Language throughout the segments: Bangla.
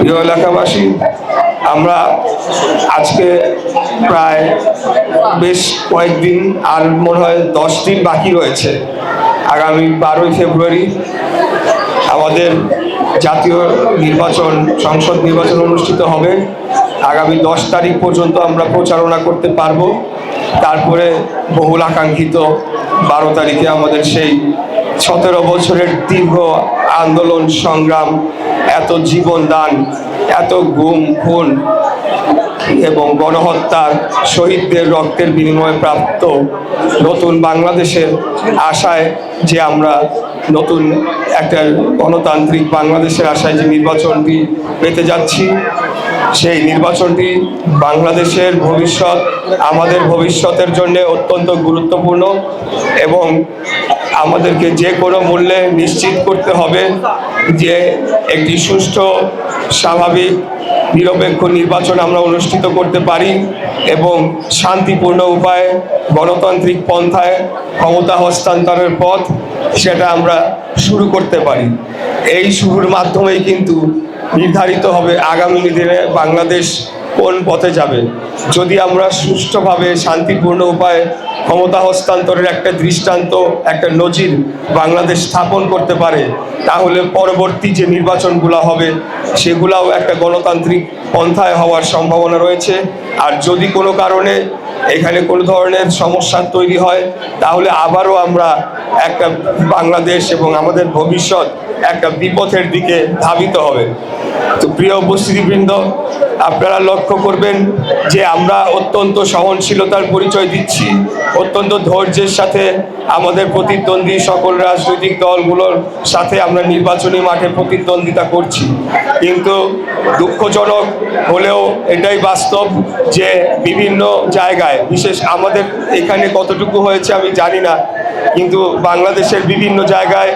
প্রিয় এলাকাবাসী, আমরা আজকে প্রায় বেশ কয়েকদিন, আর মনে হয় দশ দিন বাকি রয়েছে। আগামী বারোই ফেব্রুয়ারি আমাদের জাতীয় নির্বাচন, সংসদ নির্বাচন অনুষ্ঠিত হবে। আগামী দশ তারিখ পর্যন্ত আমরা প্রচারণা করতে পারব। তারপরে বহুল আকাঙ্ক্ষিত বারো তারিখে আমাদের সেই সতেরো বছরের দীর্ঘ আন্দোলন, সংগ্রাম, এত জীবন দান এত গুম, খুন এবং গণহত্যার শহীদদের রক্তের বিনিময়ে প্রাপ্ত নতুন বাংলাদেশের আশায় যে আমরা নতুন একটা গণতান্ত্রিক বাংলাদেশের আশায় যে নির্বাচনটি পেতে যাচ্ছি। সেই নির্বাচনটি বাংলাদেশের ভবিষ্যৎ, আমাদের ভবিষ্যতের জন্য অত্যন্ত গুরুত্বপূর্ণ এবং আমাদেরকে যে কোনো মূল্যে নিশ্চিত করতে হবে যে একটি সুষ্ঠু, স্বাভাবিক, নিরপেক্ষ নির্বাচন আমরা অনুষ্ঠিত করতে পারি এবং শান্তিপূর্ণ উপায়ে গণতান্ত্রিক পন্থায় ক্ষমতা হস্তান্তরের পথ সেটা আমরা শুরু করতে পারি। এই শুরুর মাধ্যমেই কিন্তু নির্ধারিত হবে আগামী দিনে বাংলাদেশ কোন পথে যাবে। যদি আমরা সুষ্ঠুভাবে শান্তিপূর্ণ উপায়ে ক্ষমতা হস্তান্তরের একটা দৃষ্টান্ত, একটা নজির বাংলাদেশ স্থাপন করতে পারে, তাহলে পরবর্তী যে নির্বাচনগুলো হবে, সেগুলাও একটা গণতান্ত্রিক পন্থায় হওয়ার সম্ভাবনা রয়েছে। আর যদি কোনো কারণে এখানে কোনো ধরনের সমস্যা তৈরি হয়, তাহলে আবারও আমরা একটা বাংলাদেশ এবং আমাদের ভবিষ্যৎ একটা বিপথের দিকে ধাবিত হবে। তো প্রিয় উপস্থিতিবৃন্দ, আপনারা লক্ষ্য করবেন যে আমরা অত্যন্ত সহনশীলতার পরিচয় দিচ্ছি। অত্যন্ত ধৈর্যের সাথে আমাদের প্রতিদ্বন্দ্বী সকল রাজনৈতিক দলগুলোর সাথে আমরা নির্বাচনী মাঠে প্রতিদ্বন্দ্বিতা করছি। কিন্তু দুঃখজনক হলেও এটাই বাস্তব যে বিভিন্ন জায়গায়, বিশেষ আমাদের এখানে কতটুকু হয়েছে আমি জানি না, কিন্তু বাংলাদেশের বিভিন্ন জায়গায়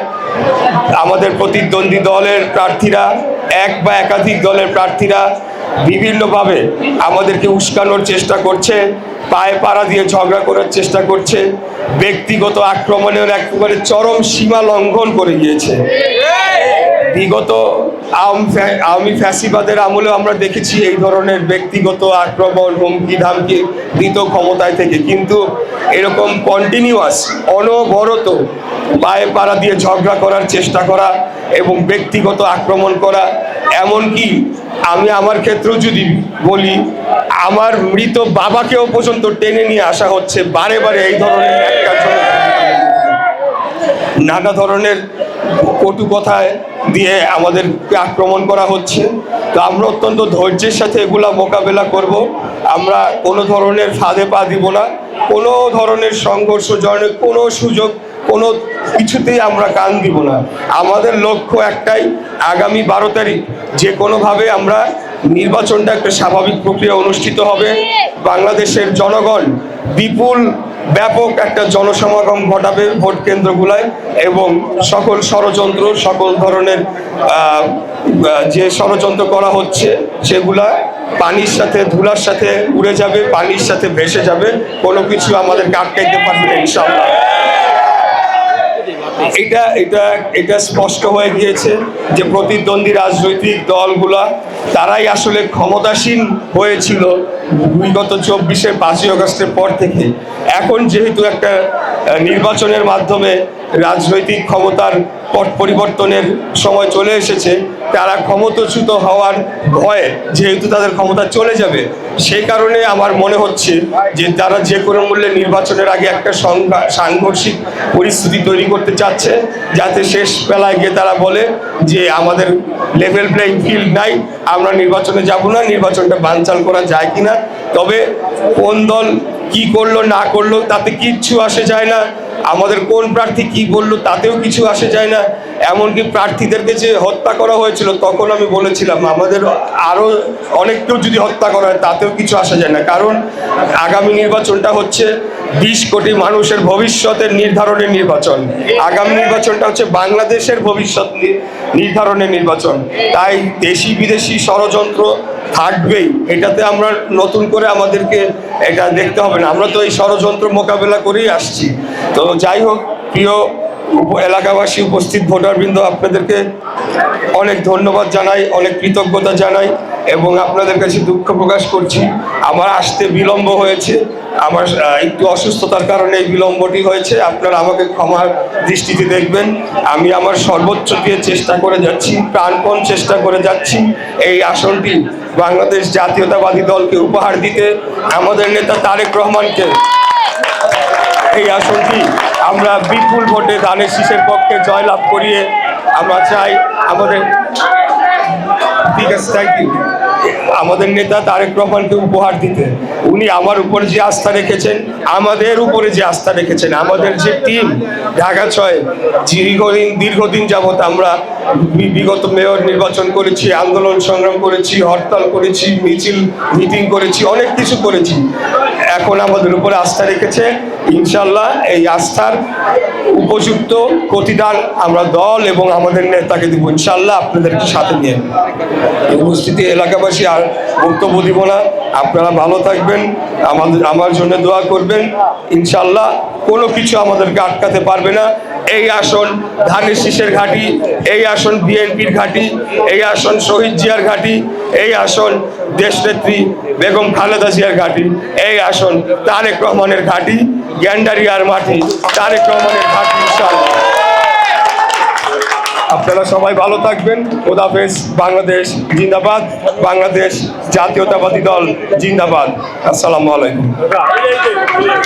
আমাদের প্রতিদ্বন্দ্বী দলের প্রার্থীরা, এক বা একাধিক দলের প্রার্থীরা বিভিন্নভাবে আমাদেরকে উস্কানোর চেষ্টা করছে, পায়ে পাড়া দিয়ে ঝগড়া করার চেষ্টা করছে, ব্যক্তিগত আক্রমণের একেবারে চরম সীমা লঙ্ঘন করে গিয়েছে। বিগত আওয়াম- ফ্যা- আওয়ামী ফ্যাসিবাদের আমলে আমরা দেখেছি এই ধরনের ব্যক্তিগত আক্রমণ, হুমকি, ধামকি দিত ক্ষমতায় থেকে। কিন্তু এরকম কন্টিনিউয়াস অনবরত পায়ে পাড়া দিয়ে ঝগড়া করার চেষ্টা করা এবং ব্যক্তিগত আক্রমণ করা। এমনকি আমি আমার ক্ষেত্রেও যদি বলি, আমার মৃত বাবাকেও পর্যন্ত টেনে নিয়ে আসা হচ্ছে বারে বারে এই ধরনের নানা ধরনের কটু কথায় দিয়ে আমাদেরকে আক্রমণ করা হচ্ছে। তো আমরা অত্যন্ত ধৈর্যের সাথে এগুলা মোকাবেলা করব। আমরা কোনো ধরনের ফাঁদে পা দিব না। কোনো ধরনের সংঘর্ষ জনের কোনো সুযোগ কোনো কিছুতেই আমরা কান দিব না। আমাদের লক্ষ্য একটাই, আগামী বারো তারিখ যে কোনোভাবে আমরা নির্বাচনটা একটা স্বাভাবিক প্রক্রিয়া অনুষ্ঠিত হবে। বাংলাদেশের জনগণ বিপুল, ব্যাপক একটা জনসমাগম ঘটাবে ভোট কেন্দ্রগুলায় এবং সকল ষড়যন্ত্র, সকল ধরনের যে ষড়যন্ত্র করা হচ্ছে সেগুলা পানির সাথে, ধুলার সাথে উড়ে যাবে, পানির সাথে ভেসে যাবে। কোনো কিছু আমাদের আটকাইতে পারবে ইনশাআল্লাহ। এটা এটা এটা স্পষ্ট হয়ে গিয়েছে যে প্রতিদ্বন্দ্বী রাজনৈতিক দলগুলা, তারাই আসলে ক্ষমতাসীন হয়েছিল বিগত চব্বিশে পাঁচই আগস্টের পর থেকে। এখন যেহেতু একটা নির্বাচনের মাধ্যমে রাজনৈতিক ক্ষমতার পট পরিবর্তনের সময় চলে এসেছে, তারা ক্ষমতাচ্যুত হওয়ার ভয়ে যেহেতু তাদের ক্ষমতা চলে যাবে, সেই কারণে আমার মনে হচ্ছে যে তারা যে কোনো মূল্যে নির্বাচনের আগে একটা সংঘা- সাংঘর্ষিক পরিস্থিতি তৈরি করতে চাচ্ছে, যাতে শেষ বেলায় গিয়ে তারা বলে যে আমাদের লেভেল প্লেইং ফিল্ড নাই, আমরা নির্বাচনে যাব না, নির্বাচনটা বানচাল করা যায় কিনা। তবে কোন দল কি করল, না করল, তাতে কিচ্ছু আসে যায় না। আমাদের কোন প্রার্থী কি বলল, তাতেও কিছু আসে যায় না। এমনকি প্রার্থীদেরকে যে হত্যা করা হয়েছিল, তখন আমি বলেছিলাম, আমাদের আরও অনেককেও যদি হত্যা করা হয়, তাতেও কিছু আসা যায় না। কারণ আগামী নির্বাচনটা হচ্ছে বিশ কোটি মানুষের ভবিষ্যতের নির্ধারণের নির্বাচন। আগামী নির্বাচনটা হচ্ছে বাংলাদেশের ভবিষ্যৎ নির্ধারণের নির্বাচন। তাই দেশি বিদেশি ষড়যন্ত্র থাকবেই। এটাতে আমরা নতুন করে আমাদেরকে এটা দেখতে হবে না। আমরা তো এই ষড়যন্ত্র মোকাবেলা করেই আসছি। তো যাই হোক, প্রিয় এলাকাবাসী, উপস্থিত ভোটারবৃন্দ, আপনাদেরকে অনেক ধন্যবাদ জানাই, অনেক কৃতজ্ঞতা জানাই এবং আপনাদের কাছে দুঃখ প্রকাশ করছি। আমার আসতে বিলম্ব হয়েছে। আমার একটু অসুস্থতার কারণে এই বিলম্বটি হয়েছে। আপনারা আমাকে ক্ষমার দৃষ্টিতে দেখবেন। আমি আমার সর্বোচ্চ দিয়ে চেষ্টা করে যাচ্ছি, প্রাণপণ চেষ্টা করে যাচ্ছি। এই আসনটি বাংলাদেশ জাতীয়তাবাদী দলকে উপহার দিতে আমাদের নেতা তারেক রহমানকে। এই আসনটি আমরা বিপুল ভোটে দানের শীষের পক্ষে জয়লাভ করিয়ে আমরা চাই আমাদের ঠিক আছে থ্যাংক ইউ আমাদের নেতা তারেক রহমানকে উপহার দিতে। উনি আমার উপরে যে আস্থা রেখেছেন, আমাদের উপরে যে আস্থা রেখেছেন, আমাদের যে টিম ঢাকা ছয়, দীর্ঘদিন দীর্ঘদিন যাবত আমরা বিগত মেয়র নির্বাচন করেছি, আন্দোলন সংগ্রাম করেছি, হরতাল করেছি, মিছিল মিটিং করেছি, অনেক কিছু করেছি। এখন আমাদের উপরে আস্থা রেখেছে, ইনশাল্লাহ এই আস্থার উপযুক্ত প্রতিদান আমরা দল এবং আমাদের নেতাকে দিব। ইনশাল্লাহ আপনাদেরকে সাথে নিয়ে। উপস্থিতি এলাকাবাসী আর বক্তব্য দিব না। আপনারা ভালো থাকবেন। আমাদের আমার জন্য দোয়া করবেন। ইনশাল্লাহ কোনো কিছু আমাদেরকে আটকাতে পারবে না। এই আসন ধানের শীষের ঘাঁটি, এই আসন বিএনপির ঘাঁটি, এই আসন শহীদ জিয়ার ঘাঁটি, এই আসন দেশনেত্রী বেগম খালেদা জিয়ার ঘাঁটি, এই আসন তারেক রহমানের ঘাঁটি, গ্যান্ডারিয়ার মাটি, তারেক রহমানের ঘাঁটি, ইনশাল্লাহ। আপনারা সবাই ভালো থাকবেন। খোদাফেজ বাংলাদেশ জিন্দাবাদ বাংলাদেশ জাতীয়তাবাদী দল জিন্দাবাদ। আসসালামু আলাইকুম।